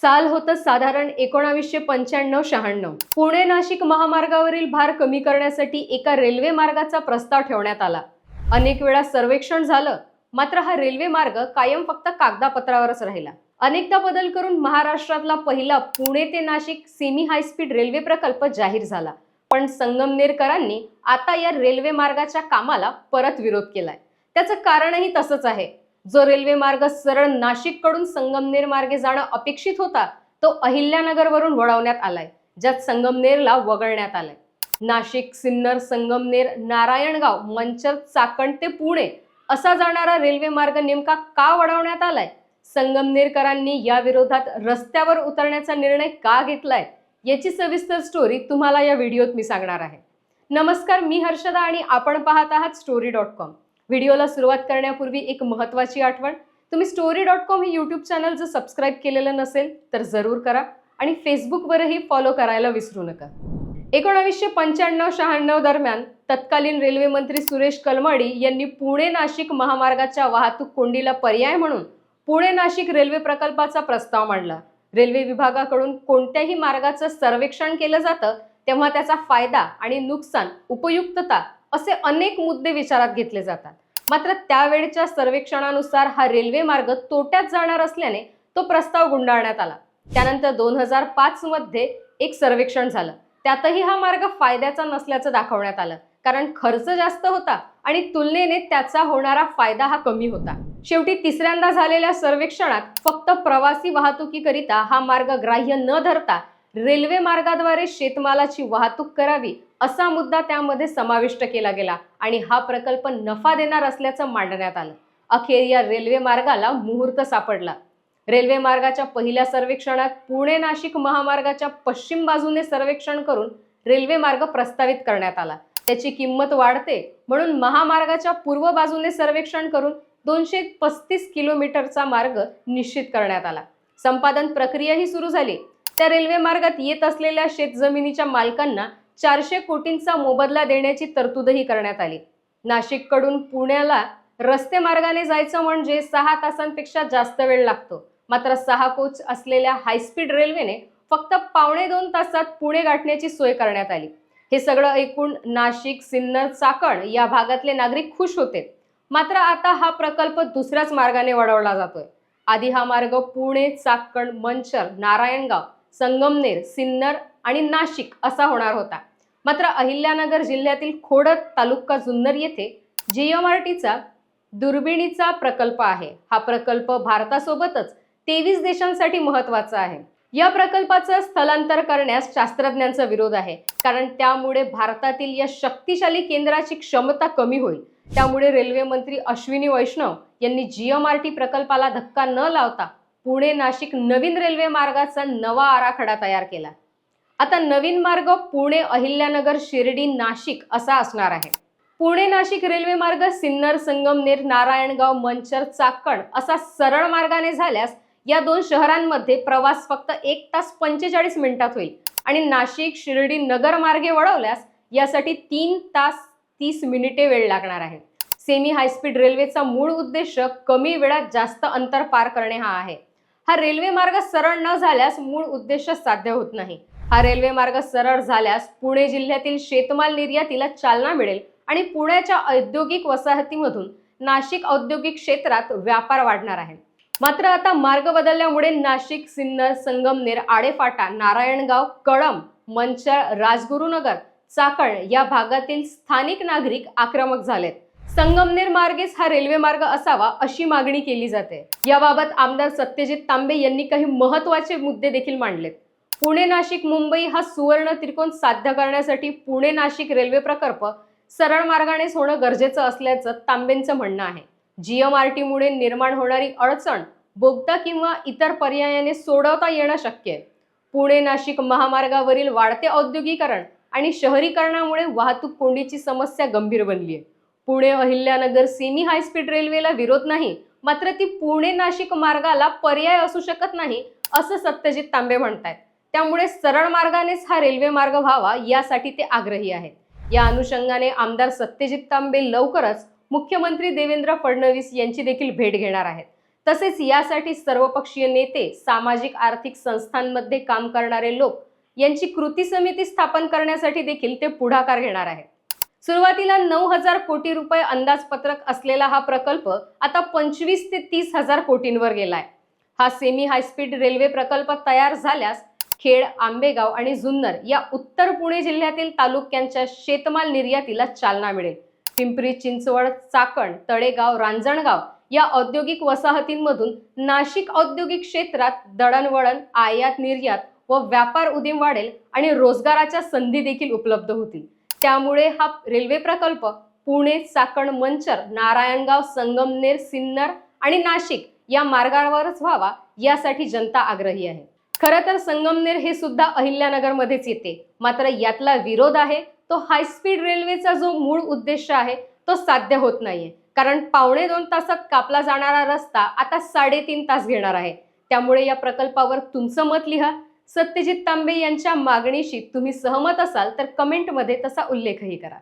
साल होतं साधारण एकोणावीसशे पंच्याण्णव शहाण्णव. पुणे नाशिक महामार्गावरील भार कमी करण्यासाठी एका रेल्वे मार्गाचा प्रस्ताव ठेवण्यात आला. अनेक वेळा सर्वेक्षण झालं मात्र हा रेल्वे मार्ग कायम फक्त कागदापत्रावरच राहिला. अनेकदा बदल करून महाराष्ट्रातला पहिला पुणे ते नाशिक सेमी हायस्पीड रेल्वे प्रकल्प जाहीर झाला. पण संगमनेरकरांनी आता या रेल्वे मार्गाच्या कामाला परत विरोध केलाय. त्याचं कारणही तसंच आहे. जो रेल्वे मार्ग सरळ नाशिककडून संगमनेर मार्गे जाणं अपेक्षित होता तो अहिल्यानगरवरून वळवण्यात आलाय ज्यात संगमनेरला वगळण्यात आलाय. नाशिक सिन्नर संगमनेर नारायणगाव मंचर चाकण ते पुणे असा जाणारा रेल्वे मार्ग नेमका का वळवण्यात आलाय? संगमनेरकरांनी या विरोधात रस्त्यावर उतरण्याचा निर्णय का घेतलाय? याची सविस्तर स्टोरी तुम्हाला या व्हिडिओत मी सांगणार आहे. नमस्कार मी हर्षदा आणि आपण पाहत आहात स्टोरी डॉट कॉम व्हिडिओला सुरुवात करण्यापूर्वी एक महत्त्वाची आठवण. तुम्ही स्टोरी डॉट कॉम हे यूट्यूब चॅनल जर सबस्क्राईब केलेलं नसेल तर जरूर करा आणि फेसबुकवरही फॉलो करायला विसरू नका. एकोणावीसशे पंच्याण्णव शहाण्णव दरम्यान तत्कालीन रेल्वे मंत्री सुरेश कलमाडी यांनी पुणे नाशिक महामार्गाच्या वाहतूक कोंडीला पर्याय म्हणून पुणे नाशिक रेल्वे प्रकल्पाचा प्रस्ताव मांडला. रेल्वे विभागाकडून कोणत्याही मार्गाचं सर्वेक्षण केलं जातं तेव्हा त्याचा फायदा आणि नुकसान उपयुक्तता असे अनेक मुद्दे विचारात घेतले जातात. मात्र त्यावेळच्या सर्वेक्षणानुसार हा रेल्वे मार्ग तोट्यात जाणार असल्याने तो प्रस्ताव गुंडाळण्यात आला. त्यानंतर दोन हजार पाच मध्ये एक सर्वेक्षण झालं. त्यातही हा मार्ग फायद्याचा नसल्याचं दाखवण्यात आलं. कारण खर्च जास्त होता आणि तुलनेने त्याचा होणारा फायदा हा कमी होता. शेवटी तिसऱ्यांदा झालेल्या सर्वेक्षणात फक्त प्रवासी वाहतुकीकरिता हा मार्ग ग्राह्य न धरता रेल्वे मार्गाद्वारे शेतमालाची वाहतूक करावी असा मुद्दा त्यामध्ये समाविष्ट केला गेला आणि हा प्रकल्प नफा देणार असल्याचं मांडण्यात आलं. अखेर या रेल्वे मार्गाला मुहूर्त सापडला. रेल्वे मार्गाच्या पहिल्या सर्वेक्षणात पुणे नाशिक महामार्गाच्या पश्चिम बाजूने सर्वेक्षण करून रेल्वे मार्ग प्रस्तावित करण्यात आला. त्याची किंमत वाढते म्हणून महामार्गाच्या पूर्व बाजूने सर्वेक्षण करून दोनशे पस्तीस किलोमीटरचा मार्ग निश्चित करण्यात आला. संपादन प्रक्रियाही सुरू झाली. त्या रेल्वे मार्गात येत असलेल्या शेतजमिनीच्या मालकांना चारशे कोटींचा मोबदला देण्याची तरतूदही करण्यात आली. नाशिककडून पुण्याला रस्ते मार्गाने जायचं म्हणजे सहा तासांपेक्षा जास्त वेळ लागतो. मात्र सहा कोच असलेल्या हायस्पीड रेल्वेने फक्त पावणे दोन तासात पुणे गाठण्याची सोय करण्यात आली. हे सगळं ऐकून नाशिक सिन्नर चाकण या भागातले नागरिक खुश होते. मात्र आता हा प्रकल्प दुसऱ्याच मार्गाने वळवला जातोय. आधी हा मार्ग पुणे चाकण मंचर नारायणगाव संगमनेर सिन्नर आणि नाशिक असा होणार होता. मात्र अहिल्यानगर जिल्ह्यातील खोडद तालुका जुन्नर येथे जीएमआरटीचा दुर्बिणीचा प्रकल्प आहे. हा प्रकल्प भारतासोबतच तेवीस देशांसाठी महत्त्वाचा आहे. या प्रकल्पाचं स्थलांतर करण्यास शास्त्रज्ञांचा विरोध आहे. कारण त्यामुळे भारतातील या शक्तिशाली केंद्राची क्षमता कमी होईल. त्यामुळे रेल्वे मंत्री अश्विनी वैष्णव यांनी जीएमआरटी प्रकल्पाला धक्का न लावता पुणे नाशिक नवीन रेल्वे मार्गाचा नवा आराखडा तयार केला. आता नवीन मार्ग पुणे अहिल्यानगर शिर्डी नाशिक असा असणार आहे. पुणे नाशिक रेल्वे मार्ग सिन्नर संगमनेर नारायणगाव मंचर चाकण असा सरळ मार्गाने झाल्यास या दोन शहरांमध्ये प्रवास फक्त एक तास पंचेचाळीस मिनिटात होईल आणि नाशिक शिर्डी नगर मार्गे वळवल्यास यासाठी तीन तास तीस मिनिटे वेळ लागणार आहे. सेमी हायस्पीड रेल्वेचा मूळ उद्देश कमी वेळात जास्त अंतर पार करणे हा आहे. हा रेल्वे मार्ग सरळ न झाल्यास मूळ उद्देश साध्य होत नाही. हा रेल्वे मार्ग सरळ झाल्यास पुणे जिल्ह्यातील शेतमाल निर्यातीला चालना मिळेल आणि पुण्याच्या औद्योगिक वसाहतीमधून नाशिक औद्योगिक क्षेत्रात व्यापार वाढणार आहे. मात्र आता मार्ग बदलल्यामुळे नाशिक सिन्नर संगमनेर आडेफाटा नारायणगाव कळम मंचळ राजगुरुनगर चाकण या भागातील स्थानिक नागरिक आक्रमक झालेत. संगमनेर मार्गेच हा रेल्वे मार्ग असावा अशी मागणी केली जाते. याबाबत आमदार सत्यजित तांबे यांनी काही महत्त्वाचे मुद्दे देखील मांडलेत. पुणे नाशिक मुंबई हा सुवर्ण त्रिकोण साध्य करण्यासाठी पुणे नाशिक रेल्वे प्रकल्प सरळ मार्गानेच होणं गरजेचं असल्याचं तांबेंचं म्हणणं आहे. जीएमआरटीमुळे निर्माण होणारी अडचण बोगदा किंवा इतर पर्यायाने सोडवता येणं शक्य आहे. पुणे नाशिक महामार्गावरील वाढते औद्योगिकरण आणि शहरीकरणामुळे वाहतूक कोंडीची समस्या गंभीर बनली आहे. Pune Ahilyanagar semi high speed रेल्वेला विरोध नाही मात्र ती पुणे नाशिक मार्गाला पर्याय असू शकत नाही असं सत्यजित तांबे म्हणतायत. त्यामुळे सरळ मार्गानेच हा रेल्वे मार्ग व्हावा यासाठी ते आग्रही आहेत. या अनुषंगाने आमदार सत्यजित तांबे लवकरच मुख्यमंत्री देवेंद्र फडणवीस यांची देखील भेट घेणार आहेत. तसेच यासाठी सर्वपक्षीय नेते सामाजिक आर्थिक संस्थांमध्ये काम करणारे लोक यांची कृती समिती स्थापन करण्यासाठी देखील ते पुढाकार घेणार आहेत. सुरुवातीला नऊ हजार कोटी रुपये अंदाजपत्रक असलेला हा प्रकल्प आता पंचवीस ते तीस हजार कोटींवर गेलाय. हा सेमी हायस्पीड रेल्वे प्रकल्प तयार झाल्यास खेड आंबेगाव आणि जुन्नर या उत्तर पुणे जिल्ह्यातील तालुक्यांच्या शेतमाल निर्यातीला चालना मिळेल. पिंपरी चिंचवड चाकण तळेगाव रांजणगाव या औद्योगिक वसाहतींमधून नाशिक औद्योगिक क्षेत्रात दळणवळण आयात निर्यात व व्यापार उदीम वाढेल आणि रोजगाराच्या संधी देखील उपलब्ध होतील. त्यामुळे हा रेल्वे प्रकल्प पुणे चाकण मंचर नारायणगाव संगमनेर सिन्नर आणि नाशिक या मार्गावरच व्हावा यासाठी जनता आग्रही आहे. खरं तर संगमनेर हे सुद्धा अहिल्यानगरमध्येच येते. मात्र यातला विरोध आहे तो हायस्पीड रेल्वेचा जो मूळ उद्देश आहे तो साध्य होत नाहीये. कारण पावणे दोन तासात कापला जाणारा रस्ता आता साडेतीन तास घेणार आहे. त्यामुळे या प्रकल्पावर तुमचं मत लिहा सत्यजित तांबे यांच्या मागणीशी तुम्ही सहमत असाल तर कमेंटमध्ये तसा उल्लेखही करा.